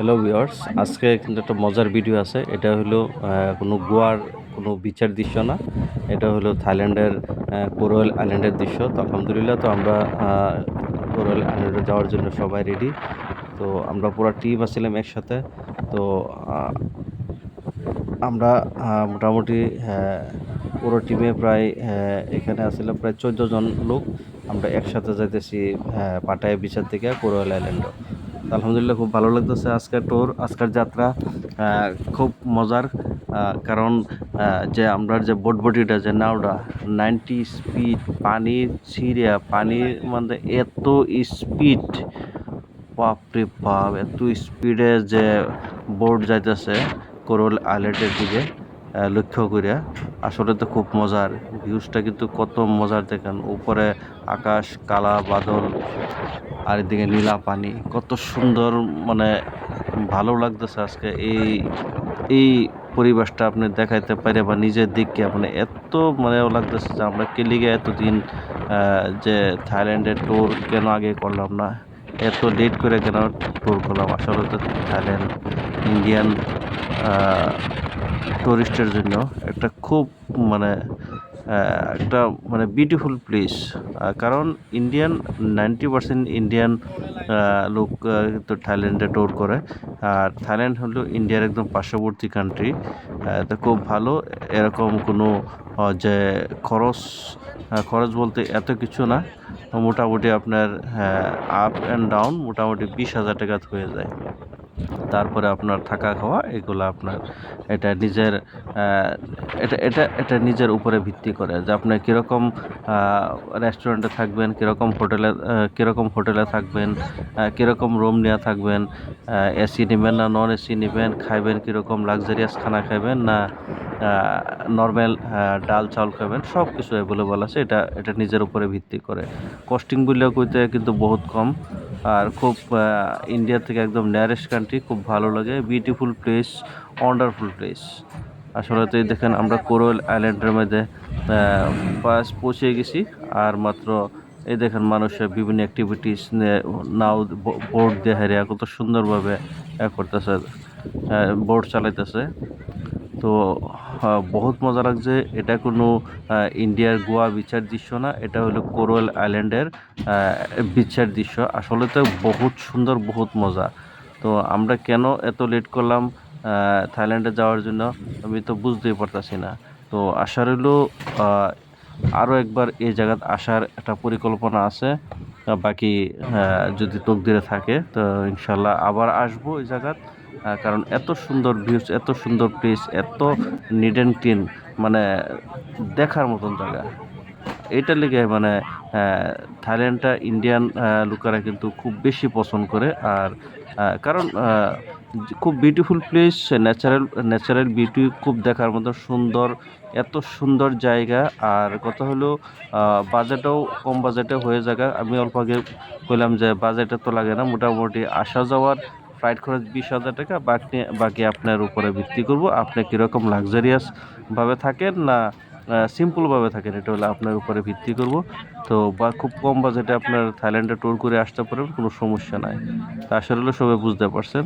Hello viewers আজকে কিন্তু একটা মজার ভিডিও আছে। এটা হলো কোনো গোয়ার কোনো বিচের দৃশ্য না। এটা হলো থাইল্যান্ডের কোরোয়েল আইল্যান্ডের দৃশ্য। তো আলহামদুলিল্লাহ, তো আমরা কোরোয়েল আইল্যান্ডে যাওয়ার জন্য সবাই রেডি তো আমরা পুরো টিম আসছিলাম একসাথে। তো আমরা মোটামুটি পুরো টিমে প্রায় এখানে আসছিলাম প্রায় চোদ্দ জন লোক। আমরা একসাথে যাইতেছি পাটায়া বিচের থেকে কোরোয়েল আইল্যান্ডও আলহামদুলিল্লাহ খুব ভালো লাগতেছে আজকের ট্যুর আজকের যাত্রা খুব মজার কারণ যে আমরা যে বোট বটিটা যে নাওটা নাইনটি স্পিড পানি ছিঁড়ে পানির মধ্যে এত স্পিড বাপরে বাপ, এত স্পিডে যে বোট যাইতেছে কোরল আইল্যান্ডের দিকে লক্ষ্য করিয়া, আসলে তো খুব মজার ভিউজটা কিন্তু কত মজার দেখেন, উপরে আকাশ, কালা, বাদল আর এদিকে নীলা পানি। কত সুন্দর মানে ভালো লাগতেছে আজকে এই এই পরিবেশটা আপনি দেখাইতে পারে বা নিজের দিককে মানে এত মানে লাগতেছে যে আমরা কেলিগে এতদিন যে থাইল্যান্ডের ট্যুর কেন আগে করলাম না, এত লেট করে কেন ট্যুর করলাম? আসলে তো থাইল্যান্ড, ইন্ডিয়ান টুরিস্টের জন্য একটা খুব মানে একটা মানে বিউটিফুল প্লেস কারণ ইন্ডিয়ান নাইনটি পার্সেন্ট ইন্ডিয়ান লোক তো থাইল্যান্ডে ট্যুর করে। আর থাইল্যান্ড হলো ইন্ডিয়ার একদম পার্শ্ববর্তী কান্ট্রি তো খুব ভালো। এরকম কোনো যে খরচ খরচ বলতে এত কিছু না। মোটামুটি আপনার আপ অ্যান্ড ডাউন মোটামুটি বিশ হাজার টাকা হয়ে যায়। তারপরে আপনার থাকা খাওয়া, এগুলো আপনার এটা নিজের এটা এটা এটা নিজের উপরে ভিত্তি করে যে আপনি কীরকম রেস্টুরেন্টে থাকবেন, কীরকম হোটেলে কীরকম হোটেলে থাকবেন কীরকম রুম নেওয়া থাকবেন এসি নেবেন না নন এসি নেবেন, খাইবেন কীরকম লাক্সারিয়াস খানা খাইবেন না নর্মাল ডাল চাউল খাবেন সব কিছু অ্যাভেলেবল আছে, এটা এটা নিজের উপরে ভিত্তি করে। কস্টিং বললেও কইতে কিন্তু বহুত কম, আর খুব ইন্ডিয়া থেকে একদম নিয়ারেস্ট কান্ট্রি খুব ভালো লাগে বিউটিফুল প্লেস ওয়ান্ডারফুল প্লেস আসলে তো দেখেন আমরা কোরল আইল্যান্ডের মধ্যে বাস পৌঁছে গেছি, আর মাত্র এই দেখেন মানুষের বিভিন্ন অ্যাক্টিভিটিস নাও বোর্ড দিয়ে হেরিয়া কত সুন্দরভাবে করতেছে বোর্ড চালাইতেছে। তো বহুত মজা লাগছে। এটা কোনো ইন্ডিয়ার গোয়া বিচের দৃশ্য না, এটা হলো কোরল আইল্যান্ডের বিচের দৃশ্য। আসলে তো বহুত সুন্দর, বহুত মজা। তো আমরা কেন এত লেট করলাম থাইল্যান্ডে যাওয়ার জন্য আমি তো বুঝতেই পারতাছি না। তো আশা রইল আরও একবার এই জায়গাত আসার একটা পরিকল্পনা আছে বাকি যদি তকদিরে থাকে, তো ইনশাল্লাহ আবার আসব এই জায়গাত কারণ এত সুন্দর ভিউজ এত সুন্দর প্লেস এত নিড অ্যান্ড ক্লিন মানে দেখার মতন জায়গা। এইটার লেগে মানে থাইল্যান্ডটা ইন্ডিয়ান লোকেরা কিন্তু খুব বেশি পছন্দ করে। আর কারণ খুব beautiful place natural natural beauty খুব দেখার মতো সুন্দর, এত সুন্দর জায়গা। আর কথা হলো বাজেটও কম বাজেটে হয়ে জায়গা আমি অল্প আগে বললাম যে বাজেটে তো লাগে না, মোটামুটি আসা যাওয়ার ফ্লাইট খরচ বিশ হাজার টাকা, বাকি বাকি আপনার উপরে ভিত্তি করব। আপনি কীরকম লাক্সারিয়াসভাবে থাকেন না সিম্পলভাবে থাকেন। এটা হলে আপনার উপরে ভিত্তি করব। তো বা খুব কম বাজেটে আপনার থাইল্যান্ডে ট্যুর করে আসতে পারেন কোনো সমস্যা নাই। তা আসলে সবাই বুঝতে পারছেন।